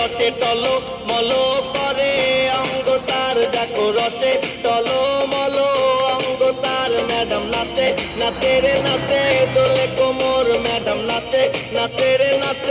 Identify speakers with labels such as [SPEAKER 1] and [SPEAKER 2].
[SPEAKER 1] রসে টলো মলো করে অঙ্গ তার ডাকো রসে টলো মলো, অঙ্গ তার ম্যাডাম নাচে নাচে রে নাচে, দোলে কোমর ম্যাডাম নাচে নাচে রে নাচে।